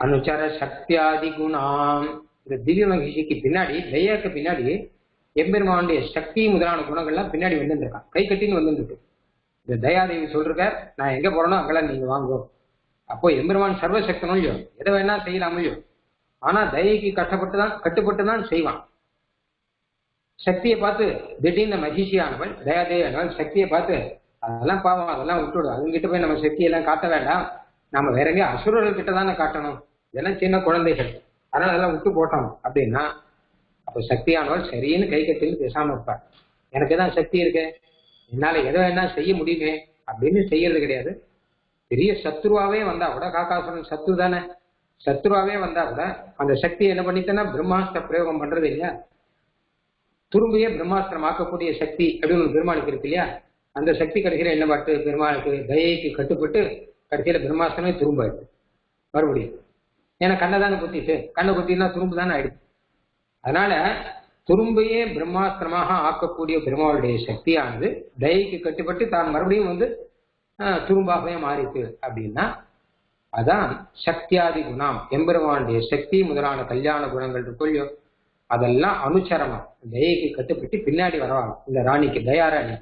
அனுச்சர சக்தியாதி குணாம் இந்த திவ்ய மகிழ்ச்சிக்கு பின்னாடி தயாக்கு பின்னாடி எம்பெருமானுடைய சக்தி முதலான குணங்கள்லாம் பின்னாடி வந்துருக்கான் கை கட்டின்னு வந்துருக்கு இந்த தயாதேவி சொல்றார் நான் எங்க போறேனோ அங்கெல்லாம் நீங்க வாங்குவோம் அப்போ எம்பெருமான் சர்வசக்தனும் இல்லையோ எதை வேணா செய்யலாம் ஆனா தயைக்கு கஷ்டப்பட்டு தான் கட்டுப்பட்டு தான் செய்வான். சக்தியை பார்த்து திடீர்னு மகிழ்ச்சியானவள் தயாதேவி ஆனவள் சக்தியை பார்த்து அதெல்லாம் பாவம் அதெல்லாம் விட்டுடு. அவங்ககிட்ட போய் நம்ம சக்தியெல்லாம் காட்ட வேண்டாம். நம்ம வேற எங்கேயும் அசுரர்கள் கிட்ட தானே காட்டணும். இதெல்லாம் சின்ன குழந்தைகள். அதனால அதெல்லாம் விட்டு போட்டோம் அப்படின்னா அப்ப சக்தியானவர் சரின்னு கை கட்டில் பேசாம இருப்பார். எனக்கு தான் சக்தி இருக்கு என்னால எதை வேணா செய்ய முடியுமே அப்படின்னு செய்யறது கிடையாது. பெரிய சத்ருவாவே வந்தா கூட காக்காசுரன் சத்ரு தானே. சத்ருவாவே வந்தா கூட அந்த சக்தி என்ன பண்ணித்தனா பிரம்மாஸ்திர பிரயோகம் பண்றது இல்லையா? துரும்பியே பிரம்மாஸ்திரம் ஆக்கக்கூடிய சக்தி அப்படின்னு ஒரு பெருமாளுக்கு இருக்கு இல்லையா? அந்த சக்தி கடைசியில என்ன பாட்டு பெருமாளுக்கு தயைக்கு கட்டுப்பட்டு கடைசியில பிரம்மாஸ்திரமே துரும்பாயிடுது மறுபடியும் ஏன்னா கண்ணை தானே குத்திட்டு கண்ணை குத்தினா துரும்பு தானே ஆயிடுச்சு அதனால துரும்பையே பிரம்மாஸ்திரமாக ஆக்கக்கூடிய பெருமாளுடைய சக்தியானது தயைக்கு கட்டுப்பட்டு தான் மறுபடியும் வந்து துரும்பாகவே மாறிட்டு அப்படின்னா அதான் சக்தியாதி குணம் எம்பெருமானுடைய சக்தி முதலான கல்யாண குணங்கள் இருக்குள்ளோ அதெல்லாம் அனுச்சரமா தயைக்கு கட்டுப்பட்டு பின்னாடி வரவாங்க. இந்த ராணிக்கு தயாராணிக்கு.